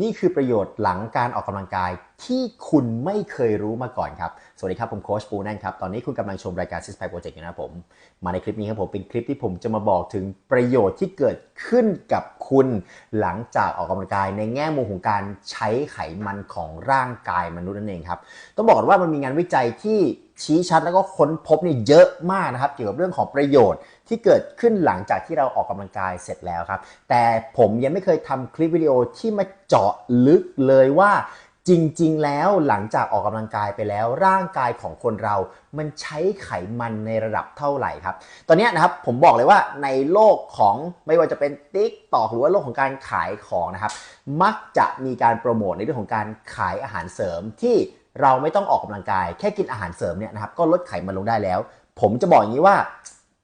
นี่คือประโยชน์หลังการออกกำลังกายที่คุณไม่เคยรู้มาก่อนครับ สวัสดีครับ ผมโค้ชปูแน่นครับ ตอนนี้คุณกำลังชมรายการ Six Pack Project อยู่นะผม มาในคลิปนี้ครับผม เป็นคลิปที่ผมจะมาบอกถึงประโยชน์ที่เกิดขึ้นกับคุณหลังจากออกกำลังกาย ในแง่มุมของการใช้ไขมันของร่างกายมนุษย์นั่นเองครับ ต้องบอกว่ามันมีงานวิจัยที่ ชี้ชัดแล้วก็ค้นพบนี่เยอะมากนะครับ เกี่ยวกับเรื่องของประโยชน์ที่เกิดขึ้นหลังจากที่เราออกกำลังกายเสร็จแล้วครับ แต่ผมยังไม่เคยทำคลิปวิดีโอที่มาเจาะลึกเลยว่าจริงๆ แล้วหลังจากออกกำลังกายไปแล้ว ร่างกายของคนเรา มันใช้ไขมันในระดับเท่าไหร่ครับ ตอนนี้นะครับผมบอกเลยว่าในโลกของไม่ว่าจะเป็นติ๊กตอกหรือว่าโลกของการขายของนะครับ มักจะมีการโปรโมทในเรื่องของการขายอาหารเสริมที่ เราไม่ต้องออกกำลังกาย แค่กินอาหารเสริมเนี่ยนะครับก็ลดไขมันลงได้แล้ว ผมจะบอกอย่างนี้ว่า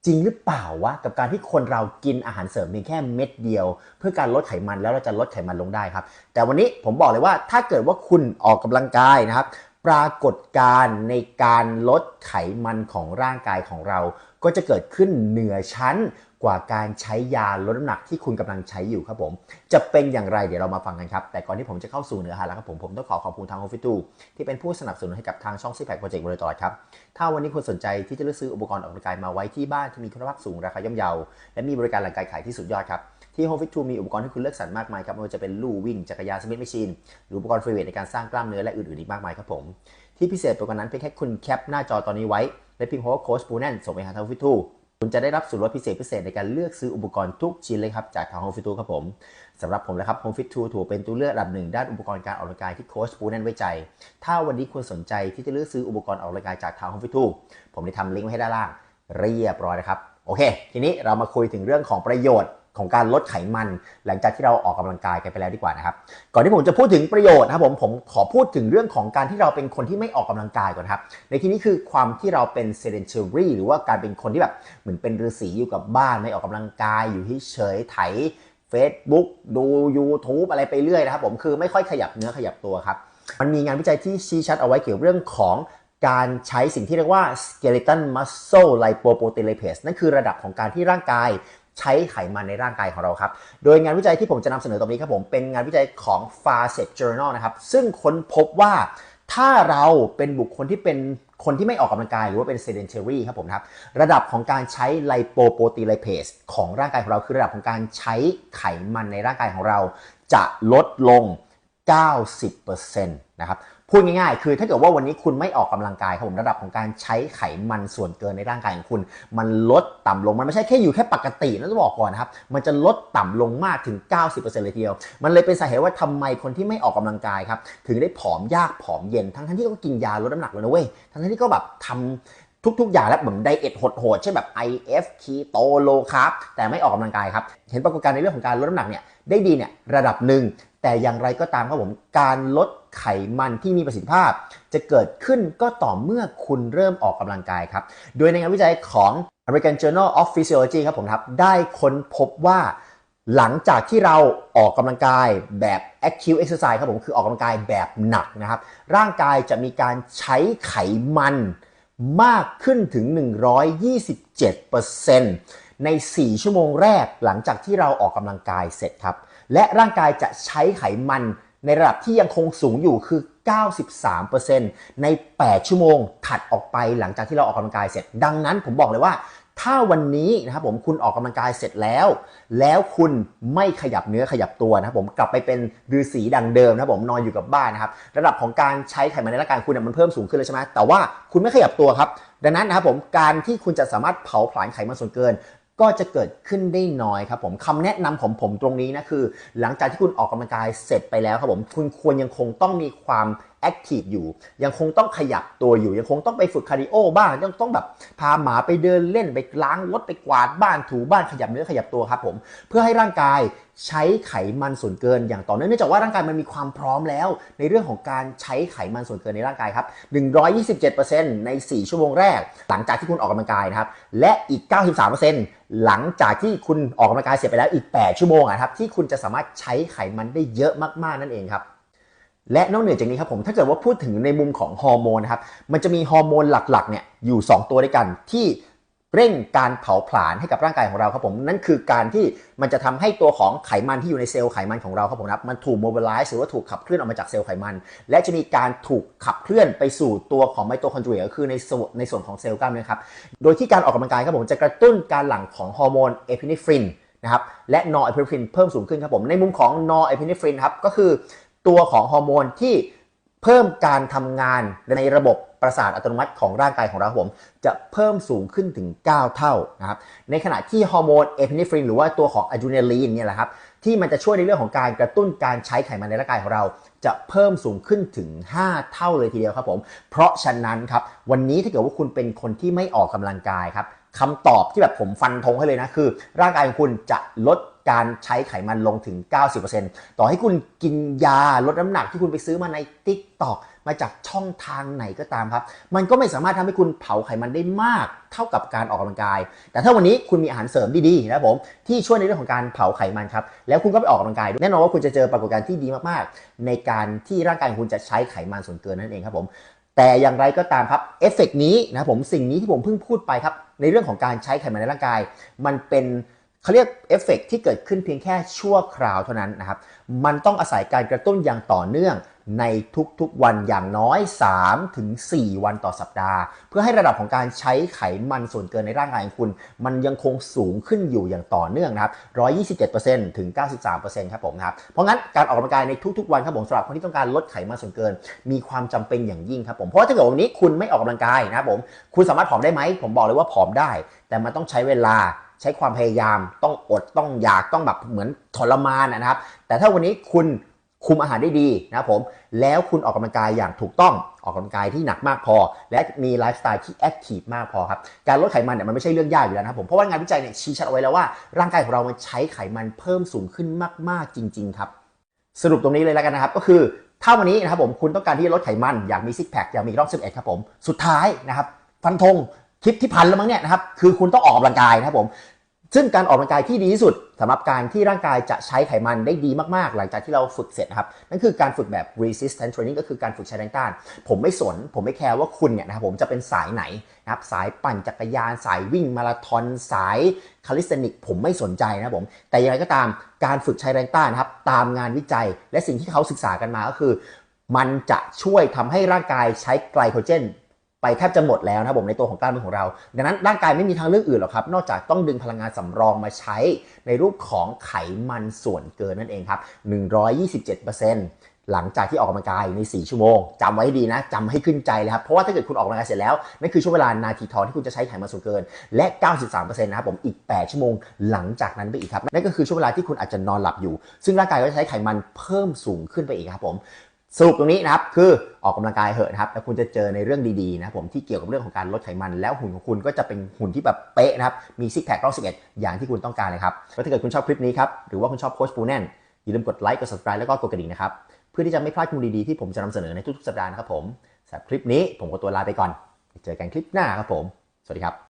จริงหรือเปล่าวะกับการที่คนเรากินอาหารเสริมเพียงแค่เม็ดเดียว เพื่อการลดไขมันแล้วเราจะลดไขมันลงได้ครับ แต่วันนี้ผมบอกเลยว่าถ้าเกิดว่าคุณออกกำลังกายนะครับ ปรากฏการในการลดไขมันของร่างกายของเรา ก็จะเกิดขึ้นเหนือชั้น กว่าการใช้ยาลดน้ำหนักที่คุณกำลังใช้อยู่ครับผม จะเป็นอย่างไรเดี๋ยวเรามาฟังกันครับ แต่ก่อนที่ผมจะเข้าสู่เนื้อหาแล้วครับผมผมต้องขอขอบคุณทาง h o ฟิตูที่เป็นผู้สนับสนุนให้กับทางช่องซิแพคโปรเจกต์โดยตลอดครับ ถ้าวันนี้คุณสนใจที่จะเลือกซื้ออุปกรณ์ออกกำลังกายมาไว้ที่บ้านที่มีคุณภาพสูงราคาย่อมเยาและมีบริการหลังการขายที่สุดยอดครับที่ Home Fit 2มีอุปกรณ์ให้คุณเลือกสรรมากมายครับไม่ว่าจะเป็นลู่วิ่งจักรยานสมิธแมชชีนหรืออุปกรณ์ฟรีเวทในการสร้างกล้ามเนื้อและอื่นๆอีกมากมายครับผมที่พิเศษไปกว่านั้นเพียงแค่คุณแคปหน้าจอตอนนี้ไว้และพิมพ์คำว่าโค้ชปูแนนส่งไปหาทาง Home Fit 2 คุณจะได้รับส่วนลดพิเศษพิเศษในการเลือกซื้ออุปกรณ์ทุกชิ้นเลยครับจากทาง Home Fit 2ครับผมสำหรับผมนะครับ Home Fit 2ถือเป็นตัวเลือกอันดับหนึ่งด้านอุปกรณ์การออกกำลังกายที่โค้ชปูแน่นไว้ใจ ถ้าวันนี้คุณสนใจที่จะเลือกซื้ออุปกรณ์ออกกำลังกายจากทาง Home Fit 2ผมได้ทำลิงก์ไว้ให้ด้านล่าง เรียบร้อยนะครับโอเค ทีนี้เรามาคุยถึงเรื่องของประโยชน์ ของการลดไขมัน หลังจากที่เราออกกำลังกายกันไปแล้วดีกว่านะครับก่อนที่ผมจะพูดถึงประโยชน์นะครับผมผมขอพูดถึงเรื่องของการที่เราเป็นคนที่ไม่ออกกำลังกายก่อนครับในที่นี้คือความที่เราเป็น sedentary หรือว่าการเป็นคนที่แบบเหมือนเป็นฤาษีอยู่กับบ้านไม่ออกกำลังกายอยู่เฉยไถ Facebook ดู YouTube อะไรไปเรื่อยนะครับ ผมคือไม่ค่อยขยับเนื้อขยับตัวครับมันมีงานวิจัยที่ชี้ชัดเอาไว้เกี่ยวเรื่องของการใช้สิ่งที่เรียกว่า skeleton muscle lipoprotein lipase นั่นคือระดับของการที่ร่างกาย ใช้ไขมันในร่างกายของเราครับ โดยงานวิจัยที่ผมจะนำเสนอตรงนี้ครับผมเป็นงานวิจัยของ f a c e t Journal นะครับ ซึ่งค้นพบว่าถ้าเราเป็นบุคคลที่เป็นคนที่ไม่ออกกำลังกายหรือว่าเป็น sedentary ครับผมครับ ระดับของการใช้ lipoprotein lipase ของร่างกายของเราคือระดับของการใช้ไขมันในร่างกายของเรา จะลดลง 90%นะครับ พูดง่ายๆ คือถ้าเกิดว่าวันนี้คุณไม่ออกกำลังกายครับผมระดับของการใช้ไขมันส่วนเกินในร่างกายของคุณ มันลดต่ำลงมันไม่ใช่แค่อยู่แค่ปกตินะต้องบอกก่อนนะครับ มันจะลดต่ำลงมากถึง 90%เลยทีเดียว มันเลยเป็นสาเหตุว่าทำไมคนที่ไม่ออกกำลังกายครับถึงได้ผอมยากผอมเย็น ทั้งๆที่ก็กินยาลดน้ำหนักเลยนะเว้ยทั้งๆที่ก็แบบทำทุกๆ อย่างแล้วเหมือนไดเอทโหดๆเช่นแบบ IF คีโตโลคาร์บแต่ไม่ออกกำลังกายครับ เห็นปรากฏการณ์ในเรื่องของการลดน้ำหนักเนี่ยได้ดีเนี่ยระดับหนึ่ง แต่อย่างไรก็ตามครับผมการลดไขมันที่มีประสิทธิภาพ จะเกิดขึ้นก็ต่อเมื่อคุณเริ่มออกกำลังกายครับ โดยในงานวิจัยของ American Journal of Physiology ครับผมครับได้ค้นพบว่าหลังจากที่เราออกกำลังกายแบบ active exercise ครับผมคือออกกำลังกายแบบหนักนะครับ ร่างกายจะมีการใช้ไขมันมากขึ้นถึง 127%ใน 4 ชั่วโมงแรกหลังจากที่เราออกกำลังกายเสร็จครับ และร่างกายจะใช้ไขมันในระดับที่ยังคงสูงอยู่คือ 93%ใน 8 ชั่วโมงถัดออกไปหลังจากที่เราออกกำลังกายเสร็จ ดังนั้นผมบอกเลยว่า ถ้าวันนี้นะครับผมคุณออกกำลังกายเสร็จแล้ว แล้วคุณไม่ขยับเนื้อขยับตัวนะครับผมกลับไปเป็นฤาษีดังเดิมนะครับผมนอนอยู่กับบ้านนะครับระดับของการใช้ไขมันในร่างกายคุณมันเพิ่มสูงขึ้นเลยใช่ไหมแต่ว่าคุณไม่ขยับตัวครับ ดังนั้นนะครับผมการที่คุณจะสามารถเผาผลาญไขมันส่วนเกิน ก็จะเกิดขึ้นได้น้อยครับผมคำแนะนำของผมตรงนี้นะคือ หลังจากที่คุณออกกำลังกายเสร็จไปแล้วครับผมคุณควรยังคงต้องมีความ แอคทีฟอยู่ ยังคงต้องขยับตัวอยู่ ยังคงต้องไปฝึกคาร์ดิโอบ้างยังต้องแบบพาหมาไปเดินเล่นไปล้างรถไปกวาดบ้านถูบ้านขยับเนื้อขยับตัวครับผมเพื่อให้ร่างกายใช้ไขมันส่วนเกินอย่างต่อเนื่องเนื่องจากว่าร่างกายมันมีความพร้อมแล้ว ในเรื่องของการใช้ไขมันส่วนเกินในร่างกายครับ 127%ใน 4 ชั่วโมงแรก หลังจากที่คุณออกกำลังกายนะครับ และอีก 93%หลังจากที่คุณออกกำลังกายเสร็จไปแล้วอีก 8 ชั่วโมงนะครับที่คุณจะสามารถใช้ไขมันได้เยอะมากๆนั่นเองครับ และนอกเหนือจากนี้ครับผมถ้าเกิดว่าพูดถึงในมุมของฮอร์โมนนะครับมันจะมีฮอร์โมนหลักๆเนี่ยอยู่ 2 ตัวด้วยกันที่เร่งการเผาผลาญให้กับร่างกายของเราครับผมนั่นคือการที่มันจะทำให้ตัวของไขมันที่อยู่ในเซลล์ไขมันของเราครับผมครับมันถูกโมบิลไลซ์หรือว่าถูกขับเคลื่อนออกมาจากเซลล์ไขมัน และจะมีการถูกขับเคลื่อนไปสู่ตัวของไมโตคอนเดรียก็คือในส่วนในส่วนของเซลล์กล้ามเนื้อครับโดยที่การออกกำลังกายครับผมจะกระตุ้นการหลั่งของฮอร์โมนเอพิเนฟรินนะครับและนอร์เอพิเนฟรินเพิ่มสูงขึ้นครับผมในมุมของนอร์เอพิเนฟรินครับก็คือ ตัวของฮอร์โมนที่เพิ่มการทำงานในระบบประสาทอัตโนมัติของร่างกายของเราผม จะเพิ่มสูงขึ้นถึง 9 เท่านะครับในขณะที่ฮอร์โมนเอพิเนฟรินหรือว่าตัวของอะดรีนาลีนเนี่ยแหละครับที่มันจะช่วยในเรื่องของการกระตุ้นการใช้ไขมันในร่างกายของเรา จะเพิ่มสูงขึ้นถึง 5 เท่าเลยทีเดียวครับผม เพราะฉะนั้นครับวันนี้ถ้าเกิดว่าคุณเป็นคนที่ไม่ออกกำลังกายครับคำตอบที่แบบผมฟันธงให้เลยนะคือ ร่างกายของคุณจะลด การใช้ไขมันลงถึง 90%ต่อให้คุณกินยาลดน้ำหนักที่คุณไปซื้อมาใน Tik t o อกมาจากช่องทางไหนก็ตามครับ มันก็ไม่สามารถทำให้คุณเผาไขมันได้มากเท่ากับการออกกำลังกาย แต่ถ้าวันนี้คุณมีอาหารเสริมดีๆนะผมที่ช่วยในเรื่องของการเผาไขมันครับ แล้วคุณก็ไปออกกำลังกาย แน่นอนว่าคุณจะเจอปรากฏการณ์ที่ดีมากๆ ในการที่ร่างกายคุณจะใช้ไขมันส่วนเกินนั่นเองครับผมแต่อย่างไรก็ตามครับเอฟเฟกนี้นะผมสิ่งนี้ที่ผมเพิ่งพูดไปครับในเรื่องของการใช้ไขมันในร่างกาย มันเป็น เขาเรียกเอฟเฟกที่เกิดขึ้นเพียงแค่ชั่วคราวเท่านั้นนะครับ มันต้องอาศัยการกระตุ้นอย่างต่อเนื่องในทุกๆวันอย่างน้อย 3-4ถึงวันต่อสัปดาห์ เพื่อให้ระดับของการใช้ไขมันส่วนเกินในร่างกายของคุณ มันยังคงสูงขึ้นอยู่อย่างต่อเนื่องนะครับ 127%ถึง 93%ครับผมนะครับเพราะงั้นการออกกำลังกายในทุกๆวันครับผมสำหรับคนที่ต้องการลดไขมันส่วนเกิน มีความจำเป็นอย่างยิ่งครับผมเพราะถ้าเกิดวันนี้คุณไม่ออกกำลังกายนะครับผมคุณสามารถผอมได้ไหมผมบอกเลยว่าผอมได้ แต่มันต้องใช้เวลา ใช้ความพยายามต้องอดต้องอยากต้องแบบเหมือนทรมานนะครับ แต่ถ้าวันนี้คุณคุมอาหารได้ดีนะครับผมแล้วคุณออกกำลังกายอย่างถูกต้องออกกำลังกายที่หนักมากพอ และมีไลฟ์สไตล์ที่แอคทีฟมากพอครับการลดไขมันเนี่ยมันไม่ใช่เรื่องยากอยู่แล้วนะครับผมเพราะว่างานวิจัยเนี่ยชี้ชัดเอาไว้แล้วว่าร่างกายของเรามันใช้ไขมันเพิ่มสูงขึ้นมาก ๆ จริง ๆ ครับ สรุปตรงนี้เลยแล้วกันนะครับ ก็คือถ้าวันนี้นะครับผมคุณต้องการที่จะลดไขมันอยากมีซิกแพคอยากมีรอบ11ครับผมสุดท้ายนะครับฟันธง คลิปที่พันแล้วมั้งเนี่ยนะครับคือคุณต้องออกกำลังกายนะครับผมซึ่งการออกกำลังกายที่ดีที่สุดสำหรับการที่ร่างกายจะใช้ไขมันได้ดีมากๆ หลังจากที่เราฝึกเสร็จนะครับนั่นคือการฝึกแบบ resistance training ก็คือการฝึกใช้แรงต้าน ผมไม่สน ผมไม่แคร์ว่าคุณเนี่ยนะครับผมจะเป็นสายไหนนะครับสายปั่นจักรยาน สายวิ่งมาราธอนสายคาลิสเทนิก ผมไม่สนใจนะครับผม แต่อย่างไรก็ตามการฝึกใช้แรงต้านนะครับตามงานวิจัย และสิ่งที่เขาศึกษากันมาก็คือ มันจะช่วยทำให้ร่างกายใช้ไกลโคเจน ไปแทบจะหมดแล้วนะครับผมในตัวของกล้ามเนื้อของเรา ดังนั้นร่างกายไม่มีทางเลือกอื่นหรอกครับ นอกจากต้องดึงพลังงานสำรองมาใช้ในรูปของไขมันส่วนเกินนั่นเองครับ 127%หลังจากที่ออกกำลังกายใน 4 ชั่วโมงจำไว้ดีนะจำให้ขึ้นใจเลยครับ เพราะว่าถ้าเกิดคุณออกกำลังกายเสร็จแล้วนั่นคือช่วงเวลานาทีทองที่คุณจะใช้ไขมันส่วนเกิน และ 93%นะครับผมอีก 8 ชั่วโมงหลังจากนั้นไปอีกครับนั่นก็คือช่วงเวลาที่คุณอาจจะนอนหลับอยู่ ซึ่งร่างกายก็จะใช้ไขมันเพิ่มสูงขึ้นไปอีกครับผม สรุปตรงนี้นะครับคือออกกำลังกายเหอะนะครับแล้วคุณจะเจอในเรื่องดีๆนะผมที่เกี่ยวกับเรื่องของการลดไขมัน แล้วหุ่นของคุณก็จะเป็นหุ่นที่แบบเป๊ะนะครับมีซิกแพครอบ11อย่างที่คุณต้องการเลยครับแล้วถ้าเกิดคุณชอบคลิปนี้ครับหรือว่าคุณชอบโค้ชปูแน่นอย่าลืมกดไลค์กด subscribe แล้วก็กดกระดิ่งนะครับเพื่อที่จะไม่พลาดข้อมูลดีๆที่ผมจะนำเสนอในทุกๆสัปดาห์นะครับผมสำหรับคลิปนี้ผมก็ตัวลาไปก่อน เจอกันคลิปหน้าครับผม สวัสดีครับ